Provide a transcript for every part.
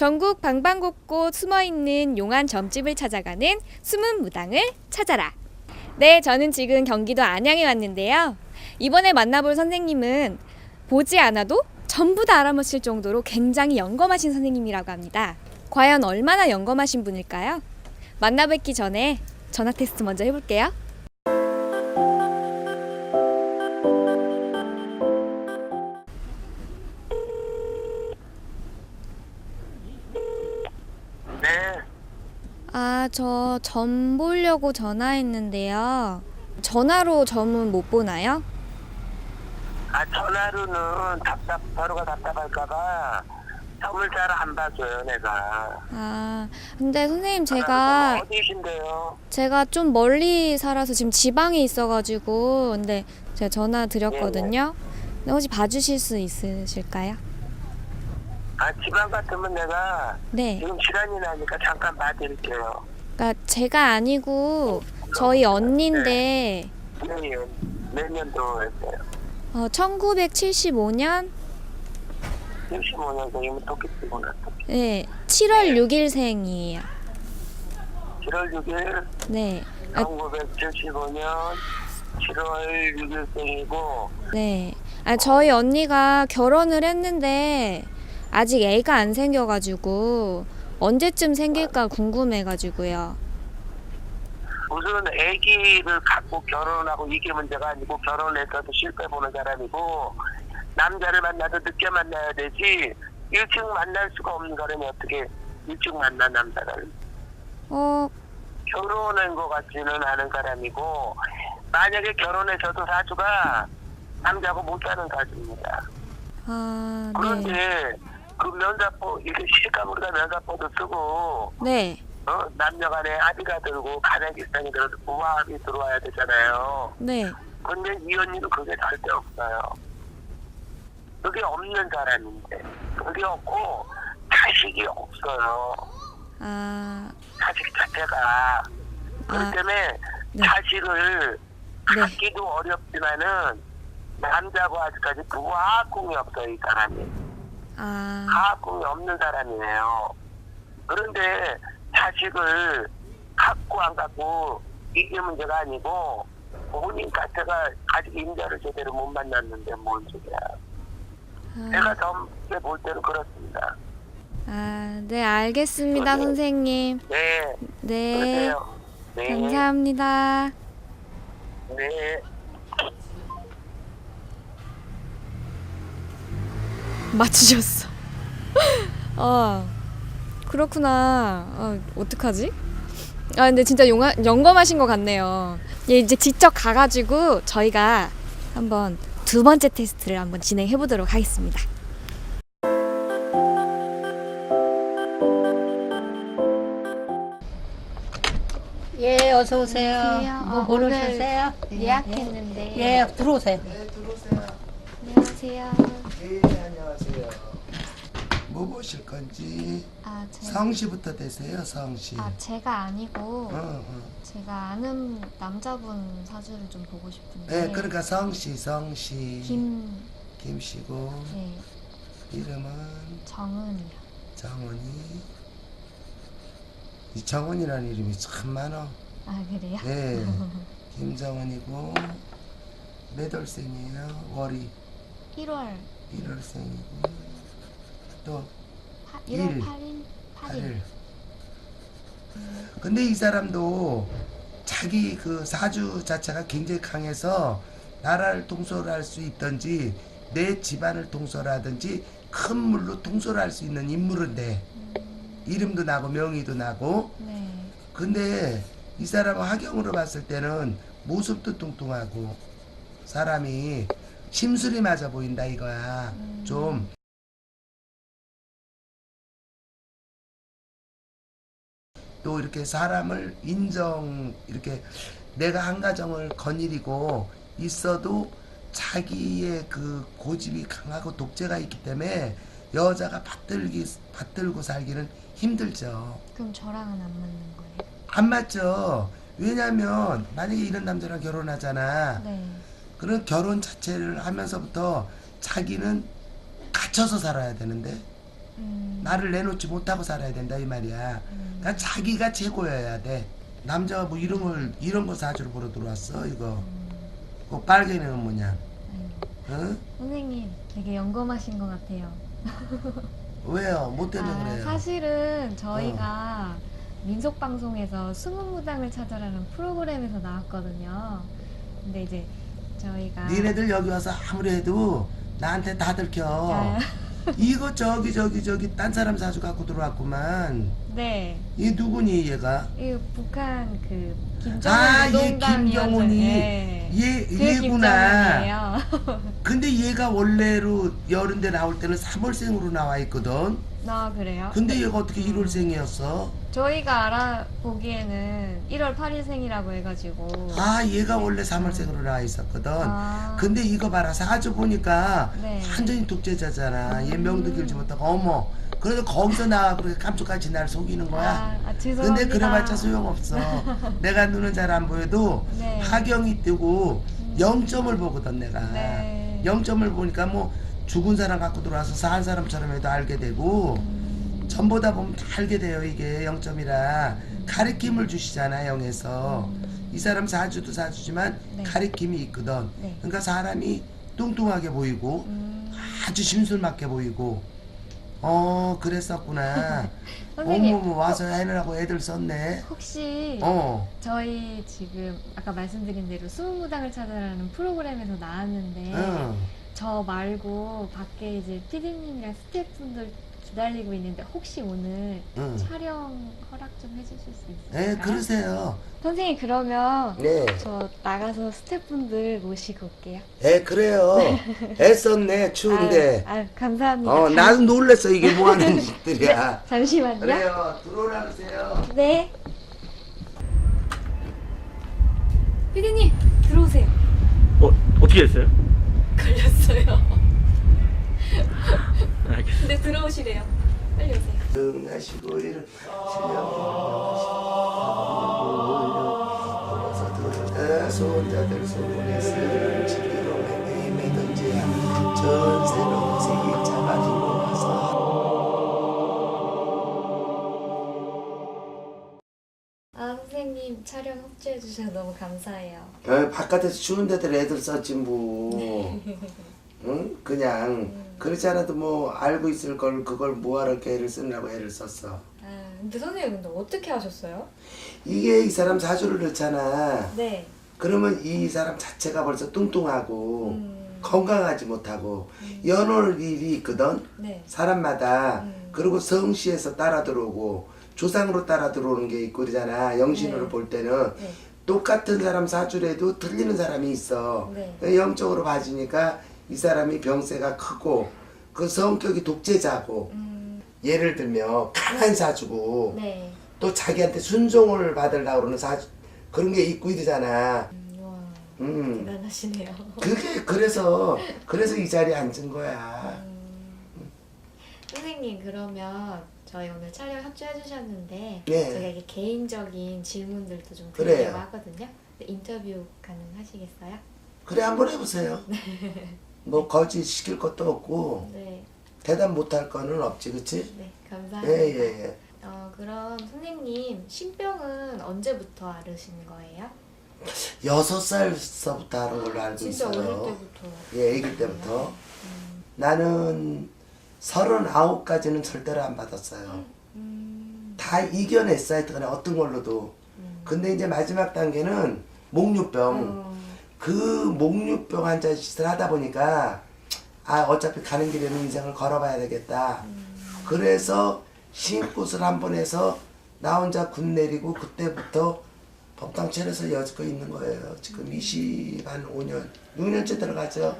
전국 방방곡곡 숨어 있는 용한 점집을 찾아가는 숨은 무당을 찾아라. 네, 저는 지금 경기도 안양에 왔는데요. 이번에 만나볼 선생님은 보지 않아도 전부 다 알아맞힐 정도로 굉장히 영검하신 선생님이라고 합니다. 과연 얼마나 영검하신 분일까요? 만나뵙기 전에 전화 테스트 먼저 해볼게요. 저 점 보려고 전화했는데요. 전화로 점은 못 보나요? 아 전화로는 답답 서로가 답답할까봐 점을 잘 안 봐줘요 내가. 아, 근데 선생님 제가 어디신데요? 제가 좀 멀리 살아서 지금 지방에 있어가지고 근데 제가 전화 드렸거든요. 근데 혹시 봐주실 수 있으실까요? 아 지방 같으면 내가 네. 지금 시간이 나니까 잠깐 봐드릴게요. 그러니까 제가 아니고 저희 언니인데 몇 년도 했어요? 어, 1975년 75년생이면 토끼띠구나. 네 7월 6일생이에요. 7월 6일 네. 아, 1975년 7월 6일생이고 네. 아, 저희 언니가 결혼을 했는데 아직 애가 안 생겨가지고 언제쯤 생길까 궁금해가지고요. 무슨 아기를 갖고 결혼하고 이게 문제가 아니고 결혼해서도 실패 보는 사람이고 남자를 만나도 늦게 만나야 되지 일찍 만날 수가 없는 사람이 어떻게 일찍 만나 남자를 어, 결혼한 것 같지는 않은 사람이고 만약에 결혼해서도 사주가 남자하고 못 사는 사주입니다. 아, 네. 그런데 그 면사포 이렇게 실감 우리가 면사포도 쓰고 네. 어, 남녀간에 합의가 들고 가나기상이 들어서 부합이 들어와야 되잖아요. 네. 근데 이 언니는 그게 절대 없어요. 그게 없는 사람인데 그게 없고 자식이 없어요. 아, 자식 자체가 그렇기 아, 때문에 네. 자식을 네. 갖기도 어렵지만은 남자고 아직까지 부하궁이 없어요 이 사람이. 아, 하하궁이 없는 사람이에요. 그런데 자식을 갖고 안 갖고 이게 문제가 아니고 본인 자체가 아직 임자를 제대로 못 만났는데 뭔 소리야. 제가 아, 젊게 볼 때는 그렇습니다. 아, 네, 알겠습니다, 네. 선생님. 네, 네. 그러세요. 네, 감사합니다. 네. 맞추셨어. 어, 그렇구나. 어, 어떡하지? 아, 근데 진짜 용하, 영검하신 것 같네요. 예, 이제 직접 가가지고 저희가 한번 두 번째 테스트를 한번 진행해 보도록 하겠습니다. 예, 어서 오세요. 안녕하세요. 뭐 아, 보러 오늘 오셨어요? 예약했는데. 예, 들어오세요. 안녕하세요. 네, 안녕하세요. 뭐 보실 건지 아, 제, 성씨부터 되세요, 성씨. 아 제가 아니고 어, 어. 제가 아는 남자분 사주를 좀 보고 싶은데. 네, 그러니까 성씨, 성씨. 김, 김씨고 네, 이름은 정은이요. 정원이. 이 정원이라는 이름이 참 많아. 아 그래요? 네, 김정원이고 몇 월생이에요? 월이 1월. 1월생이고 또 1월 일. 8일? 8일. 8일. 근데 이 사람도 자기 그 사주 자체가 굉장히 강해서 나라를 통솔할 수 있든지 내 집안을 통솔하든지 큰 물로 통솔할 수 있는 인물인데 이름도 나고 명의도 나고. 네. 근데 이 사람은 하경으로 봤을 때는 모습도 뚱뚱하고 사람이 심술이 맞아 보인다 이거야 좀 또 이렇게 사람을 인정 이렇게 내가 한 가정을 거느리고 있어도 자기의 그 고집이 강하고 독재가 있기 때문에 여자가 받들기 받들고 살기는 힘들죠. 그럼 저랑은 안 맞는 거예요? 안 맞죠. 왜냐면 만약에 이런 남자랑 결혼하잖아. 네. 그런 결혼 자체를 하면서부터 자기는 갇혀서 살아야 되는데 음. 나를 내놓지 못하고 살아야 된다 이 말이야. 그러니까 자기가 최고여야 돼. 남자가 뭐 이런 걸 이런 거 사주로 보러 들어왔어 이거. 그 빨개는 뭐냐? 응? 선생님 되게 영검하신 것 같아요. 왜요? 뭐 때문에 아, 그래요? 어. 사실은 저희가 민속 방송에서 숨은 무당을 찾아라는 프로그램에서 나왔거든요. 근데 이제 저희가 니네들 여기 와서 아무리 해도 나한테 다 들켜. 아, 이거 저기 저기 저기 딴 사람 사주 갖고 들어왔구만. 네, 이 누구니 얘가? 이 북한 그 김정은 아, 얘 노동당 김정은이. 위원장, 예. 얘 그 얘구나. 김정은이에요. 근데 얘가 원래로 여름대 나올 때는 3월생으로 나와 있거든. 아 그래요? 근데 얘가 어떻게 1월생이었어? 저희가 알아보기에는 1월 8일생이라고 해가지고 아, 얘가 원래 3월생으로 나와 있었거든. 아. 근데 이거 봐라 사주 보니까 네. 완전히 독재자잖아. 얘 명도 길지 못하고 어머. 그래서 거기서 나와 그렇게 깜짝같이 날 속이는 거야. 아, 아, 죄송합니다. 근데 그래봤자 소용없어. 내가 눈은 잘 안 보여도 네. 하경이 뜨고 0점을 보거든 내가. 네. 0점을 보니까 뭐 죽은 사람 갖고 들어와서 산 사람처럼 해도 알게 되고 음. 전보다 보면 다 알게 돼요 이게 0점이라 가리킴을 주시잖아 영에서 이 사람 사주도 사주지만 음. 네. 가리킴이 있거든 네. 그러니까 사람이 뚱뚱하게 보이고 음, 아주 심술맞게 보이고 어 그랬었구나 선생님 어머머 와서 해내라고 애들 썼네 혹시 어 저희 지금 아까 말씀드린 대로 숨은 무당을 찾아라는 프로그램에서 나왔는데 응. 저 말고 밖에 이제 피디님이랑 스태프분들 기다리고 있는데 혹시 오늘 응. 촬영 허락 좀 해주실 수 있을까요? 네 그러세요 선생님 그러면 네 저 나가서 스태프분들 모시고 올게요. 애 그래요 애썼네 추운데 아유, 아유, 감사합니다. 어 잠- 나도 놀랬어 이게 뭐 하는 짓들이야 잠시만요. 그래요 들어오라 그러세요 네. 피디님 들어오세요. 어, 어떻게 됐어요? 걸렸어요. 알겠습니다. 근데 들어오시래요. 빨리 오세요. 응하시고 이를 세계 와서 아 선생님 촬영 협조해 주셔서 너무 감사해요. 어, 바깥에서 추운 데들 애들 썼지 뭐 응? 그냥 그렇지 않아도 뭐 알고 있을 걸 그걸 뭐하러 이렇게 애를 쓰느라고 애를 썼어 아 근데 선생님 근데 어떻게 하셨어요? 이게 이 사람 사주를 넣잖아 네. 그러면 이 사람 자체가 벌써 뚱뚱하고 음. 건강하지 못하고 연월 일이 있거든 네. 사람마다 음. 그리고 성씨에서 따라 들어오고 조상으로 따라 들어오는 게 있고 그러잖아 영신으로 네. 볼 때는 네. 똑같은 사람 사주래도 틀리는 사람이 있어 네. 영적으로 봐주니까 이 사람이 병세가 크고 그 성격이 독재자고 음. 예를 들면 강한 사주고 네. 또 자기한테 순종을 받으려고 그러는 사주 그런 게 있고 이러잖아 음, 와 음. 대단하시네요. 그게 그래서 그래서 이 자리에 앉은 거야. 음. 선생님 그러면 저희 오늘 촬영 협조해 주셨는데 네. 제가 이게 개인적인 질문들도 좀 그래요. 드리려고 하거든요. 근데 인터뷰 가능하시겠어요? 그래 한번 해보세요. 뭐 거짓 시킬 것도 없고 네, 대답 못할 거는 없지, 그치? 네 감사합니다. 예 예 예. 어 그럼 선생님 신병은 언제부터 앓으신 거예요? 여섯 살서부터 하는 걸로 알고 진짜 어릴 있어요. 때부터. 예, 아기 때부터. 음, 나는 서른아홉 까지는 절대로 안 받았어요. 음, 다 이겨냈어, 하여튼 어떤 걸로도. 음. 근데 이제 마지막 단계는 목류병. 어, 그 목류병 환자 짓을 하다 보니까 아 어차피 가는 길에는 인생을 걸어봐야 되겠다. 그래서 신굿을 한 번 해서 나 혼자 군 내리고 그때부터 법당 차려서 여지껏 있는 거예요. 지금 20 한 5년, 6년째 들어가죠.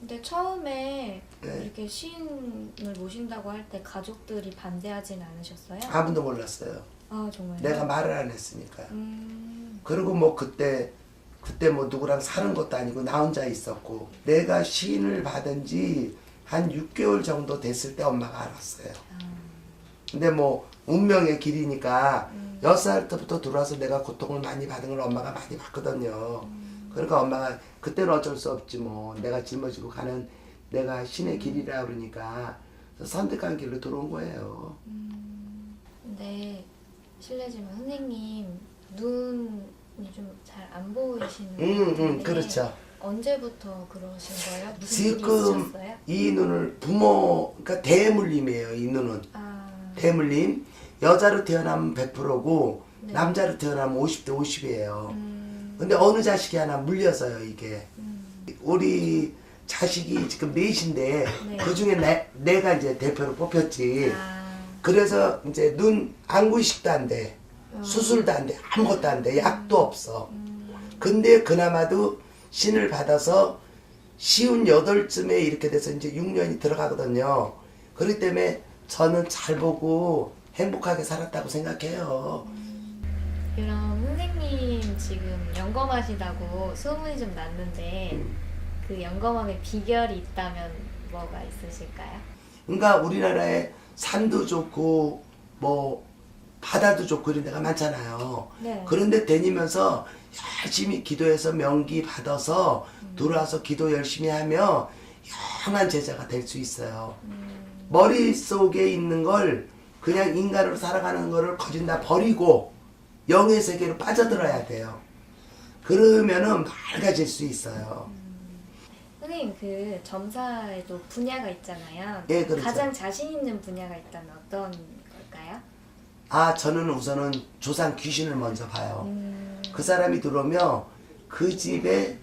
근데 처음에 네. 이렇게 시인을 모신다고 할 때 가족들이 반대하진 않으셨어요? 아무도 몰랐어요. 아 정말요? 내가 말을 안 했으니까. 음, 그리고 뭐 그때 그때 뭐 누구랑 사는 것도 아니고 나 혼자 있었고 내가 시인을 받은 지 한 6개월 정도 됐을 때 엄마가 알았어요. 아, 근데 뭐 운명의 길이니까 음. 여섯 살 때부터 들어와서 내가 고통을 많이 받은 걸 엄마가 많이 봤거든요. 음. 그러니까 엄마가 그때는 어쩔 수 없지 뭐 내가 짊어지고 가는 내가 신의 길이라 그러니까 선택한 길로 들어온 거예요. 근데 실례지만 선생님 눈이 좀 잘 안 보이시는 음, 음, 그렇죠. 언제부터 그러신 거예요? 무슨 일이 지금 있으셨어요? 이 눈을 부모, 그러니까 대물림이에요. 이 눈은 아, 대물림. 여자로 태어나면 100%고 네. 남자로 태어나면 50대 50이에요. 음, 근데 어느 자식이 하나 물려서요 이게. 음, 우리 자식이 지금 넷인데 네. 그 중에 내, 내가 이제 대표로 뽑혔지. 아, 그래서 이제 눈 안구식도 안 돼. 어. 수술도 안 돼. 아무것도 안 돼. 약도 없어. 음, 근데 그나마도 신을 받아서 쉬운 여덟쯤에 이렇게 돼서 이제 6년이 들어가거든요. 그렇기 때문에 저는 잘 보고 행복하게 살았다고 생각해요. 그럼 선생님 지금 영검하시다고 소문이 좀 났는데 음. 그 영검함의 비결이 있다면 뭐가 있으실까요? 그러니까 우리나라에 산도 좋고 뭐 바다도 좋고 이런 데가 많잖아요. 네. 그런데 다니면서 열심히 기도해서 명기 받아서 음. 들어와서 기도 열심히 하면 영한 제자가 될 수 있어요. 음, 머릿속에 있는 걸 그냥 인간으로 살아가는 거를 거진 다 버리고 영의 세계로 빠져들어야 돼요. 그러면은 맑아질 수 있어요. 선생님 그 점사에도 분야가 있잖아요. 예, 그렇죠. 가장 자신 있는 분야가 있다면 어떤 걸까요? 아, 저는 우선은 조상 귀신을 먼저 봐요. 음, 그 사람이 들어오면 그 집에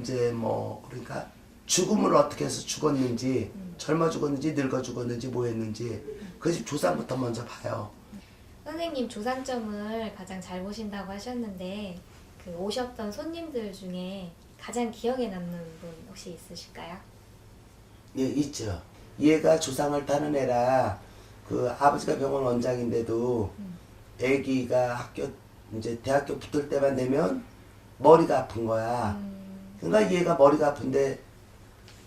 이제 뭐 그러니까 죽음을 어떻게 해서 죽었는지 젊어 죽었는지 늙어 죽었는지 뭐 했는지 그 집 조상부터 먼저 봐요. 선생님 조상점을 가장 잘 보신다고 하셨는데 그 오셨던 손님들 중에 가장 기억에 남는 분 혹시 있으실까요? 예, 있죠. 얘가 조상을 타는 애라 그 아버지가 병원 원장인데도 애기가 학교 이제 대학교 붙을 때만 되면 머리가 아픈 거야. 음, 그러니까 얘가 머리가 아픈데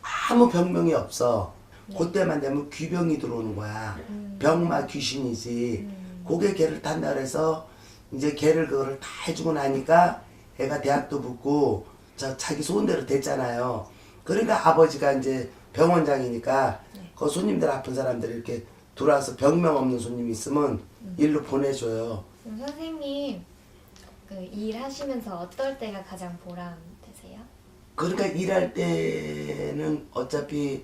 아무 병명이 없어. 네. 그때만 되면 귀병이 들어오는 거야. 음. 병마 귀신이지. 음. 그게 걔를 탄다 그래서 이제 걔를 그거를 다 해주고 나니까 애가 대학도 붙고 저 자기 소원대로 됐잖아요. 그러니까 아버지가 이제 병원장이니까 네. 그 손님들 아픈 사람들 이렇게 들어와서 병명 없는 손님 있으면 음. 일로 보내줘요. 그럼 선생님 그 일하시면서 어떨 때가 가장 보람 되세요? 그러니까 일할 때는 어차피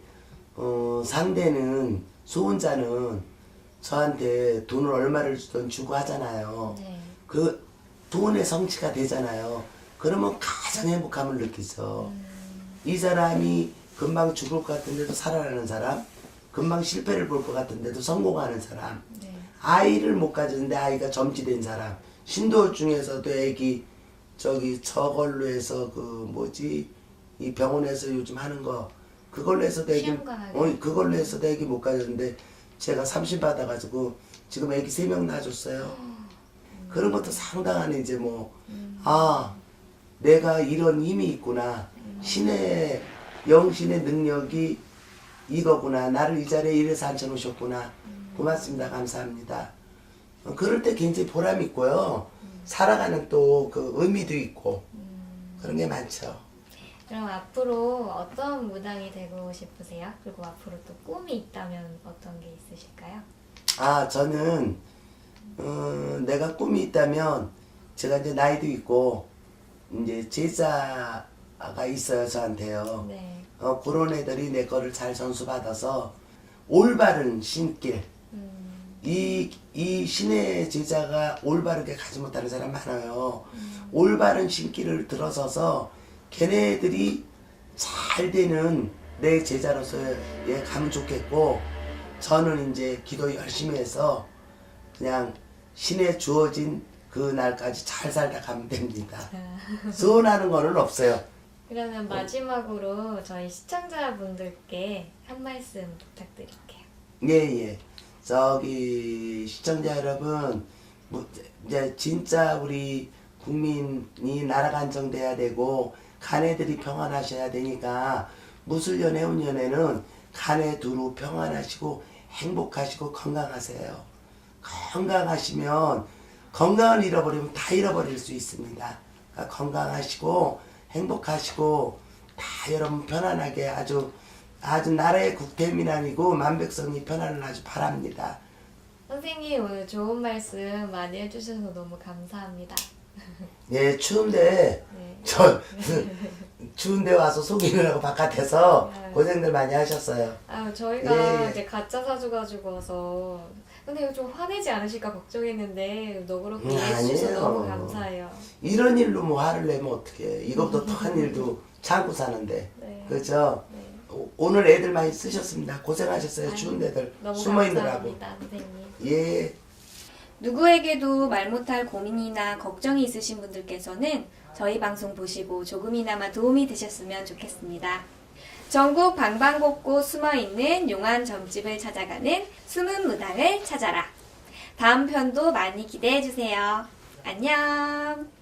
어, 상대는 소원자는 저한테 돈을 얼마를 주든 주고 하잖아요. 네. 그 돈의 성취가 되잖아요. 그러면 가장 행복함을 느끼죠. 이 사람이 금방 죽을 것 같은데도 살아나는 사람, 금방 실패를 볼 것 같은데도 성공하는 사람, 네. 아이를 못 가졌는데 아이가 점지된 사람, 신도 중에서도 애기 저기 저걸로 해서 그 뭐지? 이 병원에서 요즘 하는 거. 그걸로 해서도 애기. 어 그걸로 해서도 애기 못 가졌는데 제가 30 받아가지고 지금 애기 세 명 낳아줬어요. 그런 것도 상당한 이제 뭐아 내가 이런 힘이 있구나. 신의 영신의 능력이 이거구나 나를 이 자리에 이래서 앉혀놓으셨구나 고맙습니다 감사합니다 어, 그럴 때 굉장히 보람 있고요 살아가는 또 그 의미도 있고 그런 게 많죠 그럼 앞으로 어떤 무당이 되고 싶으세요? 그리고 앞으로 또 꿈이 있다면 어떤 게 있으실까요? 아 저는 어, 내가 꿈이 있다면 제가 이제 나이도 있고 이제 제자가 있어요 저한테요 네. 어, 그런 애들이 내 거를 잘 전수받아서 올바른 신길 음, 이, 이 신의 제자가 올바르게 가지 못하는 사람 많아요. 올바른 신길을 들어서서 걔네들이 잘 되는 내 제자로서의 가면 좋겠고 저는 이제 기도 열심히 해서 그냥 신에 주어진 그 날까지 잘 살다 가면 됩니다. 소원하는 거는 없어요. 그러면 마지막으로 저희 시청자분들께 한 말씀 부탁드릴게요. 예, 예. 저기 시청자 여러분, 뭐, 이제 진짜 우리 국민이 나라가 안정돼야 되고 가네들이 평안하셔야 되니까 무술년 해운년에는 가네 두루 평안하시고 행복하시고 건강하세요. 건강하시면 건강을 잃어버리면 다 잃어버릴 수 있습니다. 그러니까 건강하시고 행복하시고 다 여러분 편안하게 아주 아주 나라의 국태민안이고 만백성이 편안을 아주 바랍니다. 선생님 오늘 좋은 말씀 많이 해주셔서 너무 감사합니다. 예, 추운데 네. 저 추운데 와서 속이느라고 바깥에서 네. 고생들 많이 하셨어요. 아 저희가 예, 예. 이제 가짜 사주 가지고 와서 근데 좀 화내지 않으실까 걱정했는데 너그럽게 음, 이해해 주셔서 아니에요. 너무 감사해요. 이런 일로 뭐 화를 내면 어떡해. 이것도 더한 일도 참고 사는데. 네. 그죠? 네. 오- 오늘 애들 많이 쓰셨습니다. 고생하셨어요. 추운 데들 너무 숨어 있느라고. 감사합니다, 선생님. 예. 누구에게도 말 못할 고민이나 걱정이 있으신 분들께서는 저희 방송 보시고 조금이나마 도움이 되셨으면 좋겠습니다. 전국 방방곡곡 숨어 있는 용한 점집을 찾아가는 숨은 무당을 찾아라. 다음 편도 많이 기대해 주세요. 안녕.